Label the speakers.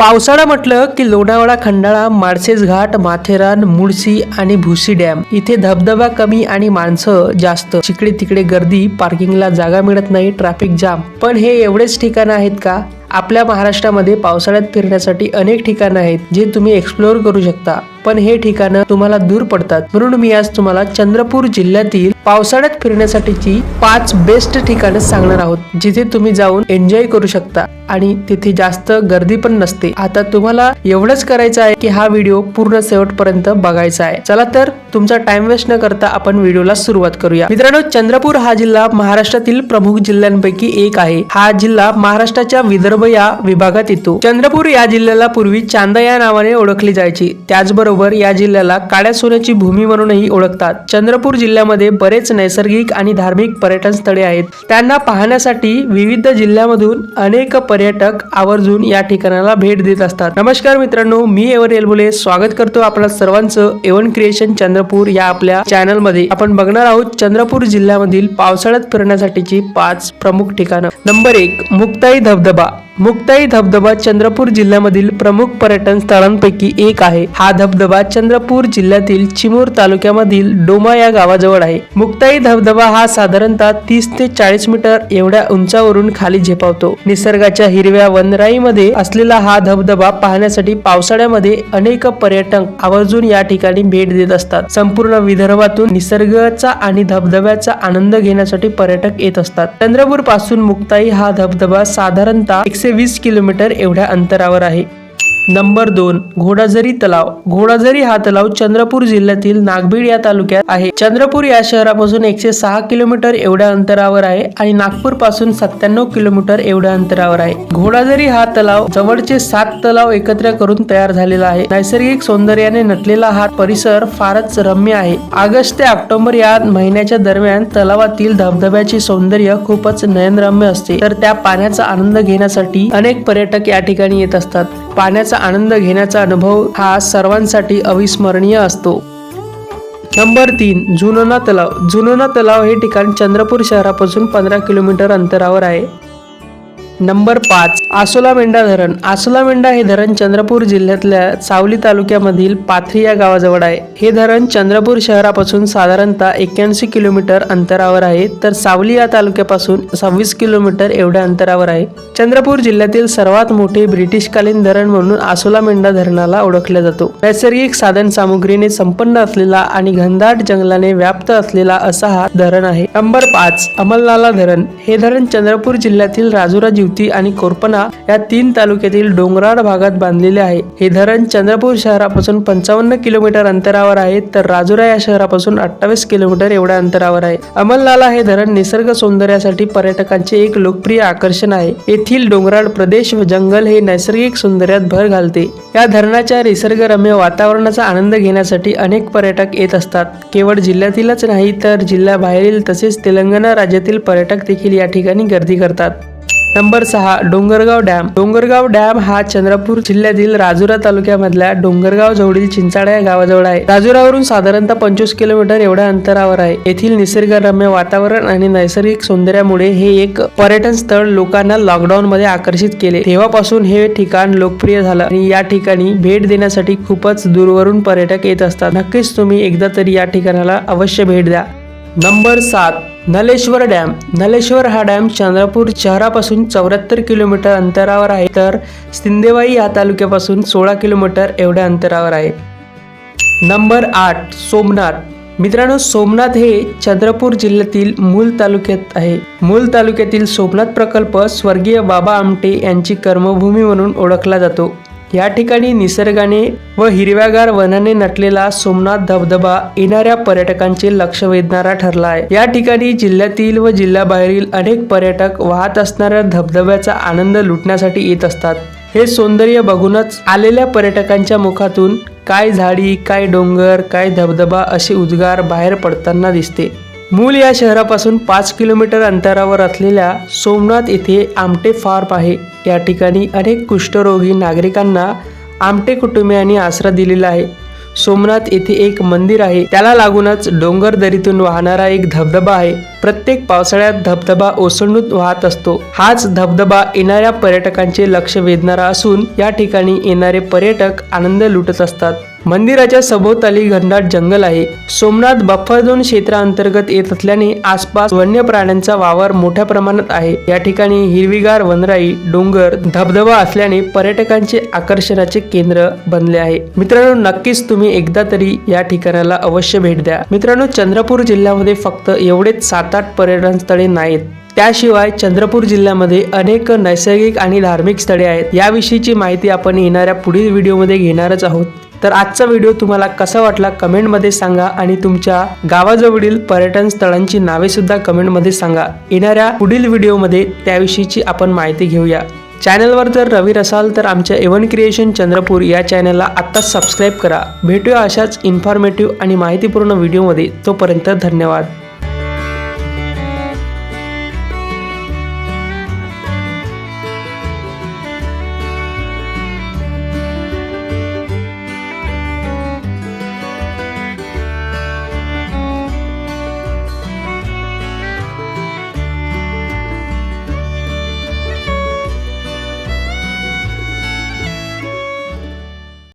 Speaker 1: पावसाळा म्हटलं की लोणावळा खंडाळा माळसेस घाट माथेरान मुळशी आणि भुसी डॅम. इथे धबधबा कमी आणि माणसं जास्त. जिकडे तिकडे गर्दी पार्किंगला जागा मिळत नाही ट्रॅफिक जाम. पण हे एवढेच ठिकाणं आहेत का? आपल्या महाराष्ट्रामध्ये पावसाळ्यात फिरण्यासाठी अनेक ठिकाणं आहेत जे तुम्ही एक्सप्लोअर करू शकता. पण हे ठिकाणं तुम्हाला दूर पडतात. म्हणून मी आज तुम्हाला चंद्रपूर जिल्ह्यातील पावसाळ्यात फिरण्यासाठीची पाच बेस्ट ठिकाणं सांगणार आहोत. जिथे तुम्ही जाऊन एन्जॉय करू शकता. आणि तिथे जास्त गर्दी पण नसते. आता तुम्हाला एवढंच करायचं आहे की हा व्हिडिओ पूर्ण शेवटपर्यंत बघायचा आहे. चला तर तुमचा टाइम वेस्ट न करता आपण व्हिडिओला सुरुवात करूया. मित्रांनो चंद्रपूर हा जिल्हा महाराष्ट्रातील प्रमुख जिल्ह्यांपैकी एक आहे. हा जिल्हा महाराष्ट्राच्या विदर्भ या विभागात येतो. चंद्रपूर या जिल्ह्याला पूर्वी चांदा या नावाने ओळखली जायची. त्याचबरोबर या जिल्ह्याला काळ्या सोन्याची भूमी म्हणूनही ओळखतात. चंद्रपूर जिल्ह्यामध्ये बरेच नैसर्गिक आणि धार्मिक पर्यटन स्थळे आहेत. त्यांना पाहण्यासाठी विविध जिल्ह्यामधून अनेक पर्यटक आवर्जून या ठिकाणाला भेट देत असतात. नमस्कार मित्रांनो मी एवन एलबुले. स्वागत करतो आपल्या सर्वांचं एवन क्रिएशन चंद्रपूर या आपल्या चॅनलमध्ये आपण बघणार आहोत चंद्रपूर जिल्ह्यामधील पावसाळ्यात फिरण्यासाठीची पाच प्रमुख ठिकाणं. नंबर एक मुक्ताई धबधबा. मुक्ताई धबधबा चंद्रपूर जिल्ह्यामधील प्रमुख पर्यटन स्थळांपैकी एक आहे. हा धबधबा चंद्रपूर जिल्ह्यातील चिमूर तालुक्यामधील डोमा या गावाजवळ आहे. मुक्ताई धबधबा हा साधारणतः तीस ते चाळीस मीटर एवढ्या उंचावरून खाली झेपावतो. निसर्गाच्या हिरव्या वनराईमध्ये असलेला हा धबधबा पाहण्यासाठी पावसाळ्यामध्ये अनेक पर्यटक आवर्जून या ठिकाणी भेट देत असतात. संपूर्ण विदर्भातून निसर्गाचा आणि धबधब्याचा आनंद घेण्यासाठी पर्यटक येत असतात. चंद्रपूरपासून मुक्ताई हा धबधबा साधारणतः एकशे वीस किलोमीटर एवढ्या अंतरावर आहे. नंबर दोन घोडाझरी तलाव. घोडाझरी हा तलाव चंद्रपूर जिल्ह्यातील नागबीड या तालुक्यात आहे. चंद्रपूर या शहरापासून एकशे सहा किलोमीटर एवढ्या अंतरावर आहे आणि नागपूरपासून सत्त्याण्णव किलोमीटर एवढ्या अंतरावर आहे. घोडाझरी हा तलाव जवळचे सात तलाव एकत्र करून तयार झालेला आहे. नैसर्गिक सौंदर्याने नटलेला हा परिसर फारच रम्य आहे. ऑगस्ट ते ऑक्टोबर या महिन्याच्या दरम्यान तलावातील धबधब्याचे सौंदर्य खूपच नयनरम्य असते. तर त्या पाण्याचा आनंद घेण्यासाठी अनेक पर्यटक या ठिकाणी येत असतात. पाण्याचा आनंद घेण्याचा अनुभव हा सर्वांसाठी अविस्मरणीय असतो. नंबर तीन जुनोना तलाव. जुनोना तलाव हे ठिकाण चंद्रपूर शहरापासून पंधरा किलोमीटर अंतरावर आहे. नंबर पाच आसोला मेंढा धरण. आसोला मेंढा हे धरण चंद्रपूर जिल्ह्यातल्या सावली तालुक्यामधील पाथरी या गावाजवळ आहे. हे धरण चंद्रपूर शहरापासून साधारणतः एक्क्याऐंशी किलोमीटर अंतरावर आहे तर सावली या तालुक्यापासून सव्वीस किलोमीटर एवढ्या अंतरावर आहे. चंद्रपूर जिल्ह्यातील सर्वात मोठे ब्रिटिशकालीन धरण म्हणून आसोला मेंढा धरणाला ओळखला जातो. नैसर्गिक साधन सामुग्रीने संपन्न असलेला आणि घनदाट जंगलाने व्याप्त असलेला असा हा धरण आहे. नंबर पाच अमलनाला धरण. हे धरण चंद्रपूर जिल्ह्यातील राजुरा जिवती आणि कोरपना या तीन तालुक्यातील डोंगराळ भागात बांधलेले आहे. हे धरण चंद्रपूर शहरापासून पंचावन्न किलोमीटर अंतरावर आहे तर राजुरा या शहरापासून अठ्ठावीस किलोमीटर एवढ्या अंतरावर आहे. अमलनाला हे धरण निसर्ग सौंदर्यासाठी पर्यटकांचे एक लोकप्रिय आकर्षण आहे. येथे येथील डोंगराळ प्रदेश व जंगल हे नैसर्गिक सौंदर्यात भर घालते. या धरणाच्या निसर्गरम्य वातावरणाचा आनंद घेण्यासाठी अनेक पर्यटक येत असतात. केवळ जिल्ह्यातीलच नाही तर जिल्ह्याबाहेरील तसेच तेलंगणा राज्यातील पर्यटक देखील या ठिकाणी गर्दी करतात. नंबर सहा डोंगरगाव डॅम. डोंगरगाव डॅम हा चंद्रपूर जिल्ह्यातील राजुरा तालुक्यामधल्या डोंगरगाव जवळील चिंचाडा या गावाजवळ आहे. राजुरावरून साधारणतः पंचवीस किलोमीटर एवढ्या अंतरावर आहे. येथील निसर्गरम्य वातावरण आणि नैसर्गिक सौंदर्यामुळे हे एक पर्यटन स्थळ लोकांना लॉकडाऊन मध्ये आकर्षित केले. तेव्हापासून हे ठिकाण लोकप्रिय झालं आणि या ठिकाणी भेट देण्यासाठी खूपच दूरवरून पर्यटक येत असतात. नक्कीच तुम्ही एकदा तरी या ठिकाणाला अवश्य भेट द्या. नंबर सात नलेश्वर डॅम. नलेश्वर हा डॅम चंद्रपूर शहरापासून चौऱ्याहत्तर किलोमीटर अंतरावर आहे तर सिंदेवाई या तालुक्यापासून सोळा किलोमीटर एवढ्या अंतरावर आहे. नंबर आठ सोमनाथ. मित्रांनो सोमनाथ हे चंद्रपूर जिल्ह्यातील मूल तालुक्यात आहे. मूल तालुक्यातील सोमनाथ प्रकल्प स्वर्गीय बाबा आमटे यांची कर्मभूमी म्हणून ओळखला जातो. या ठिकाणी निसर्गाने व हिरव्यागार वनाने नटलेला सोमनाथ धबधबा येणाऱ्या पर्यटकांचे लक्ष वेधणारा ठरला आहे या ठिकाणी जिल्ह्यातील व जिल्ह्याबाहेरील अनेक पर्यटक वाहत असणाऱ्या धबधब्याचा आनंद लुटण्यासाठी येत असतात. हे सौंदर्य बघूनच आलेल्या पर्यटकांच्या मुखातून काय झाडी काय डोंगर काय धबधबा असे उद्गार बाहेर पडताना दिसते. मूल या शहरापासून पाच किलोमीटर अंतरावर असलेल्या सोमनाथ येथे आमटे फार्म आहे. या ठिकाणी अनेक कुष्ठरोगी नागरिकांना आमटे कुटुंबियांनी आसरा दिलेला आहे. सोमनाथ येथे एक मंदिर आहे. त्याला लागूनच डोंगर दरीतून वाहणारा एक धबधबा आहे. प्रत्येक पावसाळ्यात धबधबा ओसंडून वाहत असतो. हाच धबधबा येणाऱ्या पर्यटकांचे लक्ष वेधणारा असून या ठिकाणी येणारे पर्यटक आनंद लुटत असतात. मंदिराच्या सभोवताली घनदाट जंगल आहे. सोमनाथ बफर झोन येत असल्याने आसपास वन्य प्राण्यांचा वावर मोठ्या प्रमाणात आहे. या ठिकाणी हिरवीगार वनराई डोंगर धबधबा असल्याने पर्यटकांचे आकर्षणाचे केंद्र बनले आहे. मित्रांनो नक्कीच तुम्ही एकदा तरी या ठिकाणाला अवश्य भेट द्या. मित्रांनो चंद्रपूर जिल्ह्यामध्ये फक्त एवढेच सात आठ पर्यटन स्थळे नाहीत. त्याशिवाय चंद्रपूर जिल्ह्यामध्ये अनेक नैसर्गिक आणि धार्मिक स्थळे आहेत. याविषयीची माहिती आपण येणाऱ्या पुढील व्हिडिओमध्ये घेणारच आहोत. तर आजचा व्हिडिओ तुम्हाला कसा वाटला कमेंटमध्ये सांगा आणि तुमच्या गावाजवळील पर्यटन स्थळांची नावे सुद्धा कमेंटमध्ये सांगा. येणाऱ्या पुढील व्हिडिओमध्ये त्याविषयीची आपण माहिती घेऊया. चॅनलवर जर रवीर असाल तर आमच्या एवन क्रिएशन चंद्रपूर या चॅनलला आत्ताच सबस्क्राईब करा. भेटूया अशाच इन्फॉर्मेटिव्ह आणि माहितीपूर्ण व्हिडिओमध्ये. तोपर्यंत धन्यवाद.